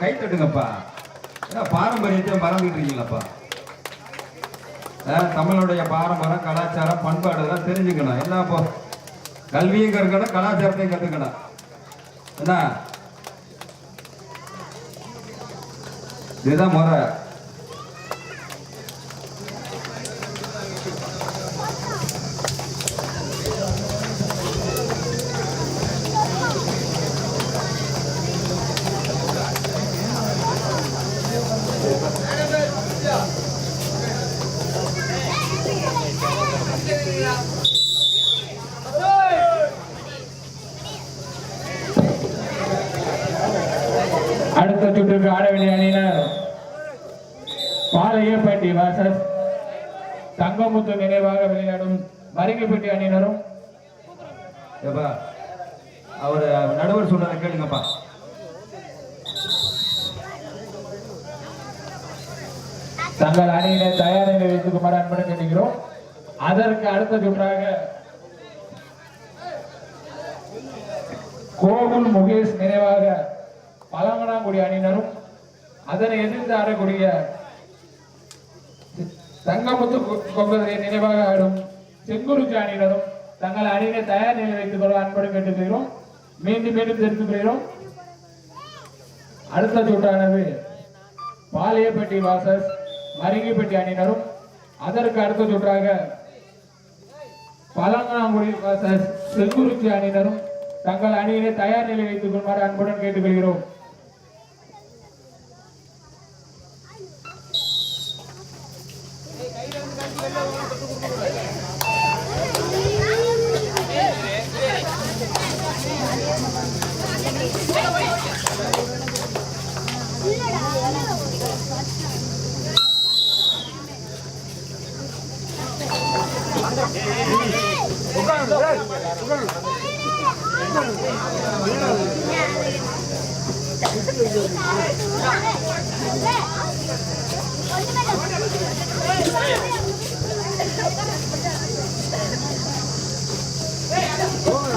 கை தட்டுங்கப்பா. ஏன்னா பாரம்பரியத்தை மறந்துட்டு இருக்கீங்களப்பா தமிழனுடைய தமிழுடைய பாரம்பரியம் கலாச்சாரம் பண்பாடு எல்லாம் தெரிஞ்சுக்கணும். என்ன இப்போ கல்வியும் கற்கணும் கலாச்சாரத்தையும் கற்றுக்கணும் என்ன? இதுதான் முறை அடுத்த சுற்றுக்கு ஆடவேண்டிய அணியினர் வாசஸ் தங்கமுத்து நினைவாக விளையாடும் மருங்கிப்பட்டி அணியினரும். அவர் நடுவர் சொல்றதை கேளுங்கப்பா. தங்கள் அணியினை தயார் நிலை வைத்துக்குமாறு அன்புடன் கேட்டுக்கிறோம். அதற்கு அடுத்த சுற்றாக கோகுல் முகேஷ் நினைவாக பழமனாங்குடி அணியினரும். அதனை எதிர்த்து ஆடக்கூடிய தங்கமுத்து கொங்கதை நினைவாக ஆடும் செங்குருக்கு அணியினரும் தங்கள் அணியினை தயார் நிலை வைத்துக் கொள்ள அன்புடன் கேட்டுக்கிறோம் மீண்டும் மீண்டும் தெரிந்து கொள்கிறோம் அடுத்த சுற்றானது பாளையப்பட்டி வாசஸ் மருங்கிப்பட்டி அணியினரும். அதற்கு அடுத்த சுற்றாக பழங்கனாங்குடி வாசஸ் செங்குறிச்சி அணியினரும் தங்கள் அணியினை தயார் நிலை வைத்துக் கொள்மாறு அன்புடன் கேட்டுக்கொள்கிறோம்.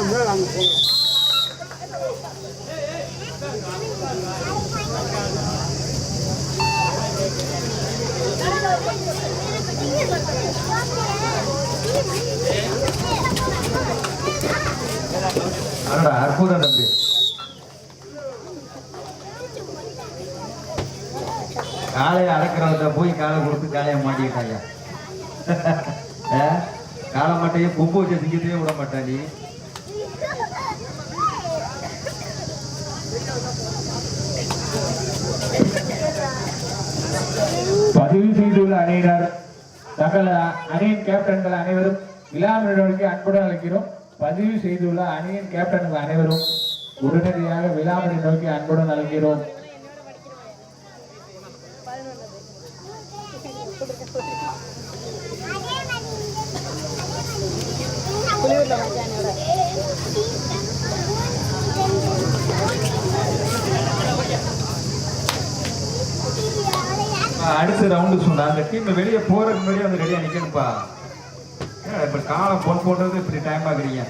அடடா அற்புதம் தம்பி. காலையை அடக்கிறவங்க போய் காலை கொடுத்து காலையை மாட்டிக்கிட்டாங்க காலை மாட்டையே கொம்பு வச்சு திங்கத்தையே விட மாட்டா நீ. பதிவு செய்துள்ள அணியினர் தங்கள் அணியின் கேப்டன்கள் அனைவரும் விழா நடவடிக்கை அன்புடன் அழைக்கிறோம். பதிவு செய்துள்ள அணியின் கேப்டன்கள் அனைவரும் உடனடியாக விழாமணி நோக்கி அன்புடன் அழைக்கிறோம் அடுத்த ரவுண்டு சொன்னா அந்த டீம் வெளியே போறதுக்கு முன்னாடி வந்து ரெடியா நிக்கணும்ப்பா காலம் பொன் போடுறது இப்படி டைம் ஆகுறீங்க?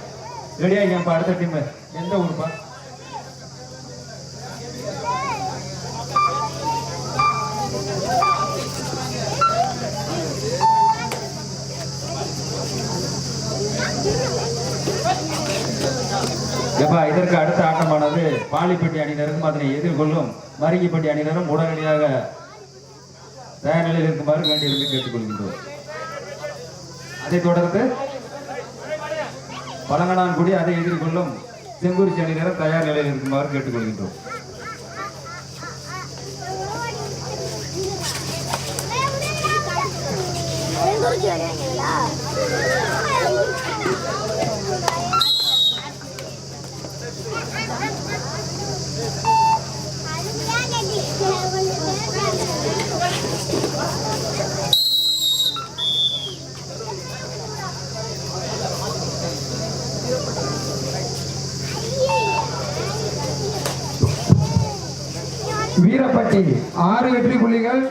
ரெடியா இருக்கேன்ப்பா அடுத்த டீம் எந்த ஊருப்பா? எப்பா இதற்கு அடுத்த ஆட்டமானது பாலிப்பட்டி அணியினருக்கும் அதனை எதிர்கொள்ளும் மருங்கிப்பட்டி அணியினரும் உடனடியாக தயார் நிலையில் இருக்குமாறு வேண்டியிருந்து கேட்டுக்கொள்கின்றோம். அதைத் தொடர்ந்து பழங்கனான்குடி அதை எதிர்கொள்ளும் செங்குறிச்சி அணியினர் தயார் நிலையில் இருக்குமாறு கேட்டுக்கொள்கின்றோம். வீரப்பட்டி ஆறு வெற்றி புள்ளிகள்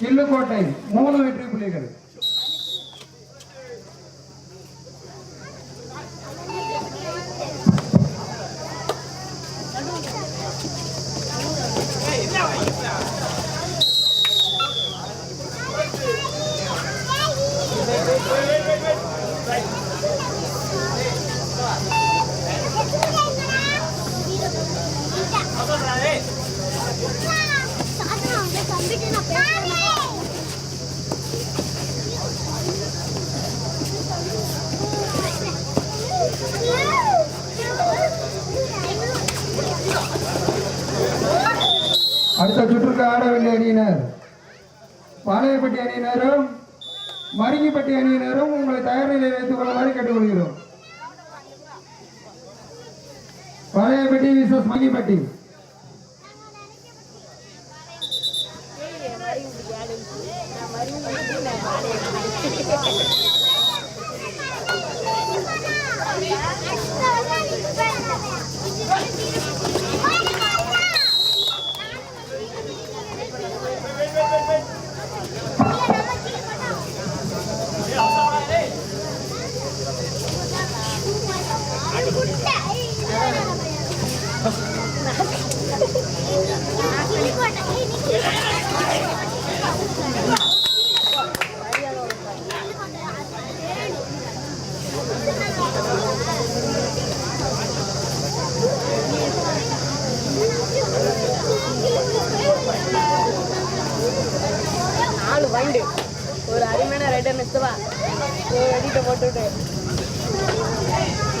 கிள்ளுக்கோட்டை மூணு வெற்றி புள்ளிகள். அடுத்த சுற்றுக்கு ஆடவில்லை அணியினர். பாளையப்பட்டி அணியினரும் மருங்கிப்பட்டி அணியினரும் உங்களை தயார் நிலையில் வைத்துக் கொள்ளுமாறு கேட்டுக்கொள்கிறோம். பாளையப்பட்டி விசஸ் மங்கிப்பட்டி you வைண்டு ஒரு அருமையான ரைடர் நிறுத்துவா ஒரு அடிட்ட போட்டுவிட்டு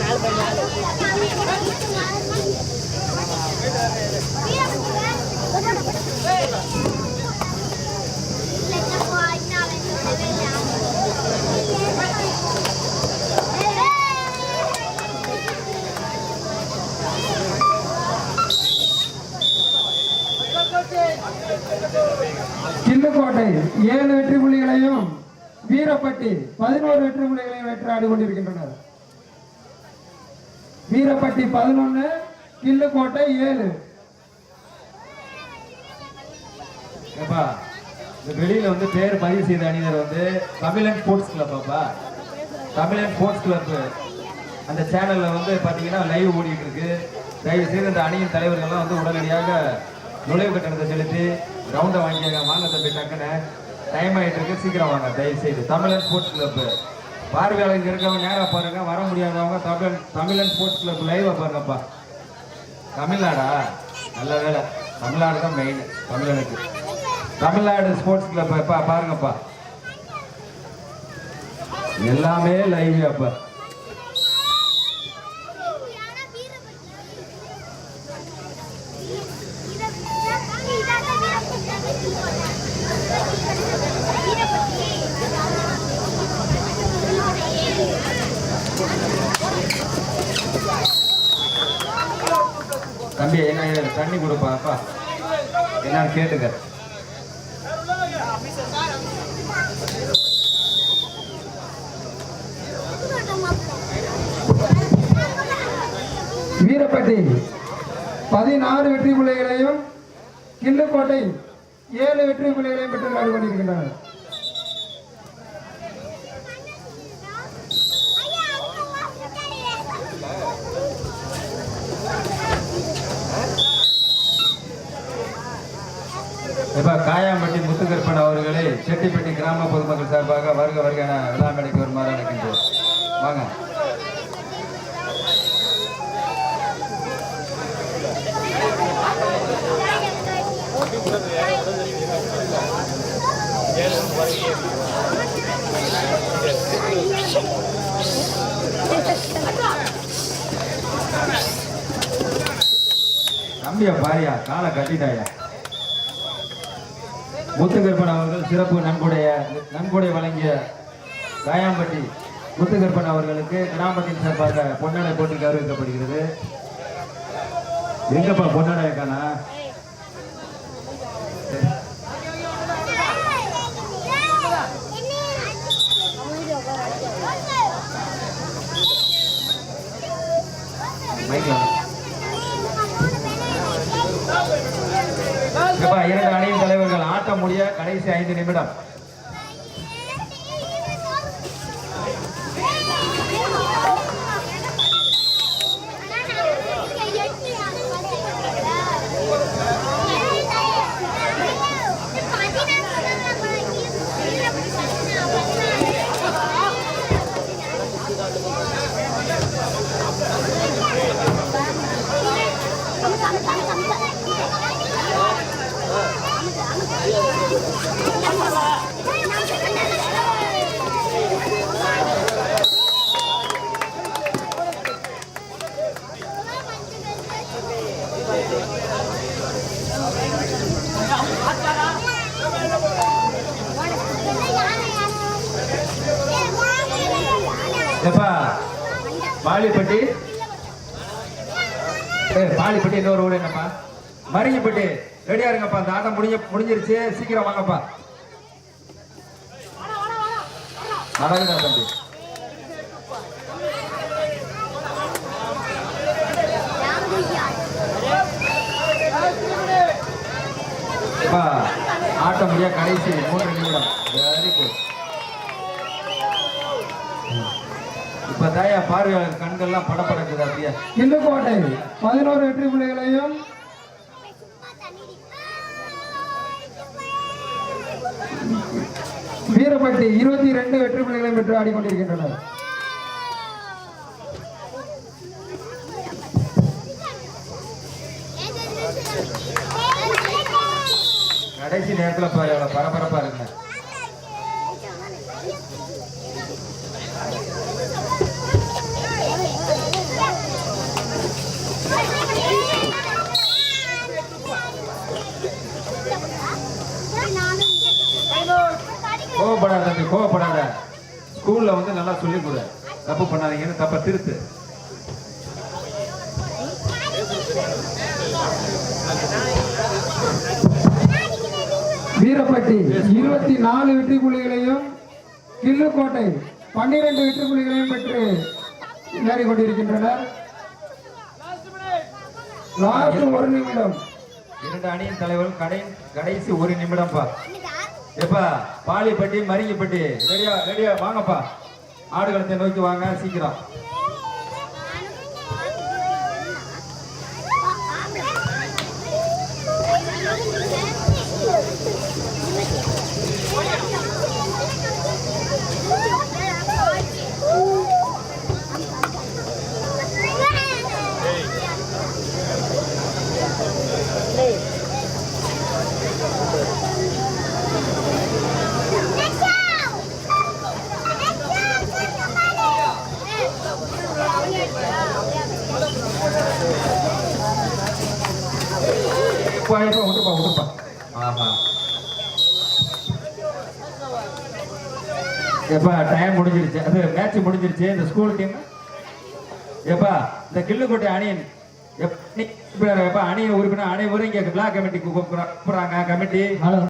நாலு பை நாலு கில்லுக்கோட்டை ஏழு வீரப்பட்டி பதினோரு வெற்றி புள்ளிகளையும் வெற்றி கொண்டிருக்கின்றனர். வீரப்பட்டி பதினொன்னு கில்லுக்கோட்டை ஏழு. ஏப்பா இந்த வெளியில வந்து பேர் பதிவு செய்த அணியினர் வந்து தமிழன் ஸ்போர்ட்ஸ் கிளப் அப்பா. தமிழன் ஸ்போர்ட்ஸ் கிளப். அந்த சேனல்ல வந்து பாத்தீங்கன்னா லைவ் ஓடிட்டு இருக்கு. தயவு செய்து அந்த அணியின் தலைவர்கள்லாம் வந்து உடனடியாக நுழைவு கட்டணத்தை செலுத்தி ரவுண்டை வாங்கிக்க மாநிலத்தை போய் டக்குன்னு. டைம் ஆகிட்டு இருக்கு. சீக்கிரம் வாங்க. தயவு செய்து தமிழன் ஸ்போர்ட்ஸ் கிளப் பார்வையாளர்கள் இருக்கவங்க நேராக பாருங்க. வர முடியாதவங்க தமிழ் தமிழன் ஸ்போர்ட்ஸ் கிளப் லைவா பாருங்கப்பா. தமிழ்நாடா? நல்ல வேலை தமிழ்நாடு தான் மெயின் தமிழனுக்கு. தமிழ்நாடு ஸ்போர்ட்ஸ் கிளப் பாருங்கப்பா. எல்லாமே லைவ் அப்பா தம்பி என்ன இது தண்ணி கொடுப்பாப்பா என்னன்னு வீரப்பட்டி பதினாறு வெற்றி பிள்ளைகளையும் கிள்ளுக்கோட்டை ஏழு வெற்றி பிள்ளைகளையும் பெற்று விளையாடி கொண்டிருக்கின்றனர் இப்போ காயாம்பட்டி முத்துக்கருப்பன் அவர்களே செட்டிப்பட்டி கிராம பொதுமக்கள் சார்பாக வருக வருக என விழா ஒரு வருமாறு அழைக்கின்றோம். வாங்க. தம்பியா பாரியா காலை கட்டிட்டாயா? முத்துகற்பன் அவர்கள் சிறப்பு நன்கொடைய நன்கொடை வழங்கிய காயாம்பட்டி முத்துகற்பன் அவர்களுக்கு கிராமத்தின் சார்பாக பொன்னடை போட்டிக்கு அறிவிக்கப்படுகிறது. எங்கப்பா பொன்னடை காணா மைக்ல இங்கப்பா இரண்டு அணியின் தலைவர்கள் ஆட்டம் முடிய கடைசி ஐந்து நிமிடம் எப்பா பாலிப்பட்டி ஏ பாலிப்பட்டி இன்னொரு ஊர் என்னப்பா? மரிங்கப்பட்டி ரெடியா இருங்கப்பா அந்த ஆட்டம் முடிஞ்ச முடிஞ்சிருச்சு. சீக்கிரம் வாங்கப்பா. நடக்குதா தம்பி. அப்பா, ஆட்டம் முடிய கடைசி மூன்று நிமிடம். வெரி குட் இப்ப தாயா பார்வையாளர் கண்கள்லாம் படப்படக்குது அப்படியே. கிள்ளுக்கோட்டை பதினோரு வெற்றி புள்ளிகளையும் வீரப்பட்டி இருபத்தி ரெண்டு வெற்றி புள்ளிகளையும் பெற்று ஆடிக்கொண்டிருக்கின்றனர். கடைசி நேரத்துல பாரு எவ்வளவு பரபரப்பா இருக்கு. கோவப்படாத தம்பி கோவப்படாத. ஸ்கூல்ல வந்து நல்லா சொல்லிக் கொடு. தப்பு பண்ணாதீங்கன்னு தப்ப திருத்து. வீரப்பட்டி இருபத்தி நாலு வெற்றி கிள்ளுக்கோட்டை பன்னிரண்டு வெற்றி பெற்று விளையாடி கொண்டிருக்கின்றனர். லாஸ்ட் ஒரு நிமிடம். இரண்டு அணியின் தலைவர்கள் கடை கடைசி ஒரு நிமிடம்ப்பா எப்பா பாலிப்பட்டி மருங்கிப்பட்டி ரெடியா ரெடியா வாங்கப்பா. ஆடுகளத்தை நோக்கி வாங்க சீக்கிரம். எப்பா விட்டுப்பா விட்டுப்பா ஆஹா. எப்பா டைம் முடிஞ்சிருச்சு. அது மேட்ச் முடிஞ்சிருச்சு. இந்த ஸ்கூல் டீம் எப்பா இந்த கிள்ளுக்கோட்டை அணியன் எப்பா அணிய உறுப்பினர் அனைவரும் இங்க விழா கமிட்டி கூப்பிடுறாங்க. Committee hello.